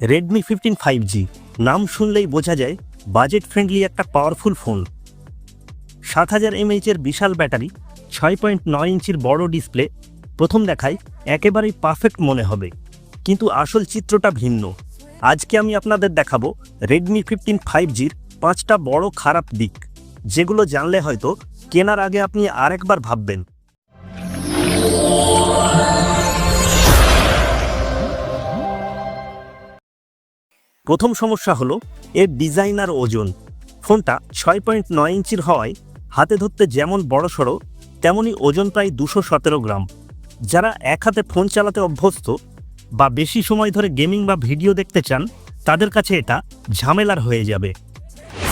Redmi fifteen five জি নাম শুনলেই বোঝা যায় বাজেট ফ্রেন্ডলি একটা পাওয়ারফুল ফোন সাত হাজার এমএইচের বিশাল ব্যাটারি, ছয় পয়েন্ট নয় ইঞ্চির বড় ডিসপ্লে প্রথম দেখায় একেবারেই পারফেক্ট মনে হবে। কিন্তু আসল চিত্রটা ভিন্ন। আজকে আমি আপনাদের দেখাবো রেডমি ফিফটিন ফাইভ জির পাঁচটা বড় খারাপ দিক, যেগুলো জানলে হয়তো কেনার আগে আপনি আরেকবার ভাববেন। প্রথম সমস্যা হলো এর ডিজাইনার ওজন। ফোনটা ছয় পয়েন্ট নয় ইঞ্চির হওয়ায় হাতে ধরতে যেমন বড়সড় তেমনই ওজন প্রায় দুশো সতেরো গ্রাম। যারা এক হাতে ফোন চালাতে অভ্যস্ত বা বেশি সময় ধরে গেমিং বা ভিডিও দেখতে চান, তাদের কাছে এটা ঝামেলার হয়ে যাবে।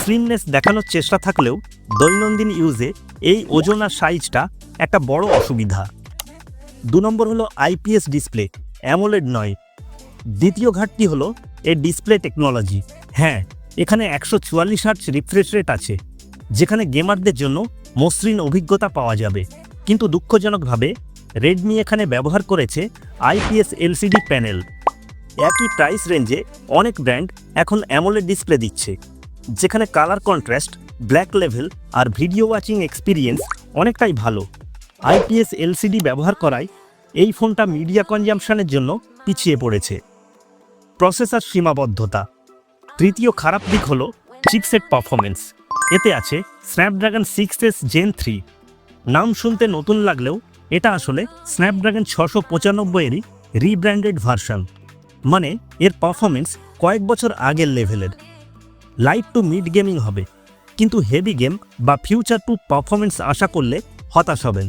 স্লিমনেস দেখানোর চেষ্টা থাকলেও দৈনন্দিন ইউজে এই ওজন আর সাইজটা একটা বড় অসুবিধা। দু নম্বর হলো আইপিএস ডিসপ্লে, অ্যামোলেড নয়। দ্বিতীয় ঘাটতি হলো এর ডিসপ্লে টেকনোলজি। হ্যাঁ এখানে একশো চুয়াল্লিশ হার্চ রিফ্রেশ রেট আছে, যেখানে গেমারদের জন্য মসৃণ অভিজ্ঞতা পাওয়া যাবে। কিন্তু দুঃখজনকভাবে রেডমি এখানে ব্যবহার করেছে আইপিএস এলসিডি প্যানেল। একই প্রাইস রেঞ্জে অনেক ব্র্যান্ড এখন অ্যামোলেড ডিসপ্লে দিচ্ছে, যেখানে কালার কন্ট্রাস্ট ব্ল্যাক লেভেল আর ভিডিও ওয়াচিং এক্সপিরিয়েন্স অনেকটাই ভালো। আইপিএস এলসিডি ব্যবহার করায় এই ফোনটা মিডিয়া কনজামশনের জন্য পিছিয়ে পড়েছে। প্রসেসর সীমাবদ্ধতা। তৃতীয় খারাপ দিক হল চিপসেট পারফরমেন্স এতে আছে Snapdragon six S gen three নাম শুনতে নতুন লাগলেও এটা আসলে স্ন্যাপড্রাগন ছশো পঁচানব্বইয়েরই রিব্র্যান্ডেড ভার্সন মানে এর পারফরমেন্স কয়েক বছর আগের লেভেলের লাইট টু মিড গেমিং হবে। কিন্তু হেভি গেম বা ফিউচার টু পারফরমেন্স আশা করলে হতাশ হবেন।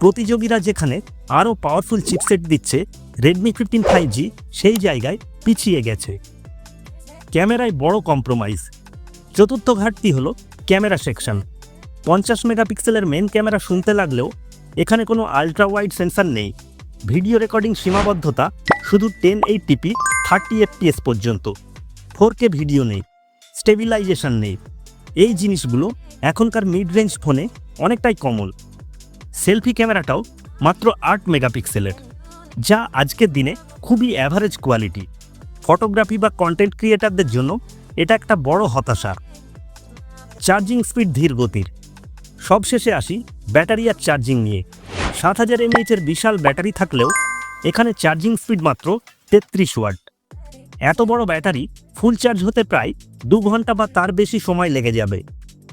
প্রতিযোগীরা যেখানে আরও পাওয়ারফুল চিপসেট দিচ্ছে রেডমি ফিফটিন ফাইভ জি সেই জায়গায় পিছিয়ে গেছে। ক্যামেরায় বড় কম্প্রোমাইজ চতুর্থ ঘাটতি হলো ক্যামেরা সেকশন পঞ্চাশ মেগাপিক্সেলের মেন ক্যামেরা শুনতে লাগলেও এখানে কোনো আলট্রা ওয়াইড সেন্সার নেই। ভিডিও রেকর্ডিং সীমাবদ্ধতা শুধু ten eighty P thirty FPS পর্যন্ত। ফোর কে ভিডিও নেই স্টেবিলাইজেশন নেই। এই জিনিসগুলো এখনকার মিড রেঞ্জ ফোনে অনেকটাই কমন সেলফি ক্যামেরাটাও মাত্র আট মেগাপিক্সেলের। যা আজকের দিনে খুবই অ্যাভারেজ কোয়ালিটি ফটোগ্রাফি বা কন্টেন্ট ক্রিয়েটারদের জন্য এটা একটা বড় হতাশা। চার্জিং স্পিড ধীর গতির। সবশেষে আসি ব্যাটারি আর চার্জিং নিয়ে। সাত হাজার এমএইচের বিশাল ব্যাটারি থাকলেও এখানে চার্জিং স্পিড মাত্র তেত্রিশ ওয়াট। এত বড় ব্যাটারি ফুল চার্জ হতে প্রায় দু ঘণ্টা বা তার বেশি সময় লেগে যাবে।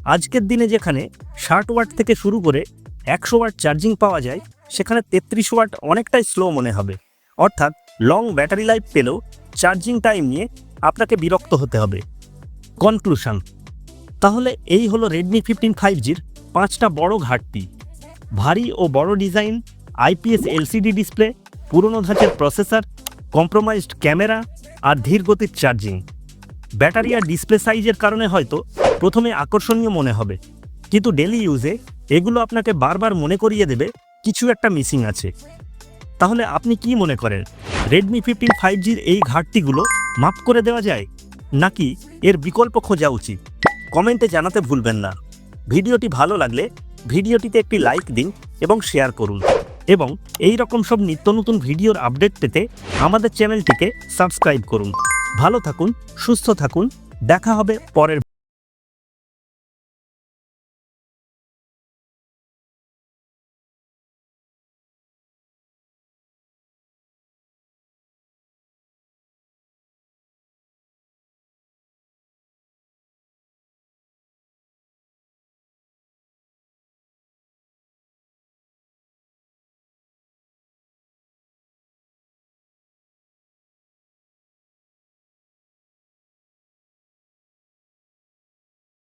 আজকের দিনে যেখানে ষাট ওয়াট থেকে শুরু করে একশো ওয়াট চার্জিং পাওয়া যায় সেখানে তেত্রিশ ওয়াট অনেকটাই স্লো মনে হবে। অর্থাৎ লং ব্যাটারি লাইফ পেলেও চার্জিং টাইম নিয়ে আপনাকে বিরক্ত হতে হবে। কনক্লুশন তাহলে এই হলো রেডমি ফিফটিন ফাইভ জির পাঁচটা বড় ঘাটতি। ভারী ও বড় ডিজাইন আইপিএস এলসিডি ডিসপ্লে পুরনো ধাঁচের প্রসেসর কম্প্রোমাইজড ক্যামেরা আর ধীর গতির চার্জিং ব্যাটারি আর ডিসপ্লে সাইজের কারণে হয়তো প্রথমে আকর্ষণীয় মনে হবে। কিন্তু ডেলি ইউজে এগুলো আপনাকে বারবার মনে করিয়ে দেবে কিছু একটা মিসিং আছে। তাহলে আপনি কি মনে করেন রেডমি ফিফটিন ফাইভ জির এই ঘাটতিগুলো মাপ করে দেওয়া যায়, নাকি এর বিকল্প খোঁজা উচিত? কমেন্টে জানাতে ভুলবেন না। ভিডিওটি ভালো লাগলে ভিডিওটিতে একটি লাইক দিন এবং শেয়ার করুন। এবং এই রকম সব নিত্য নতুন ভিডিওর আপডেট পেতে আমাদের চ্যানেলটিকে সাবস্ক্রাইব করুন। ভালো থাকুন, সুস্থ থাকুন, দেখা হবে পরের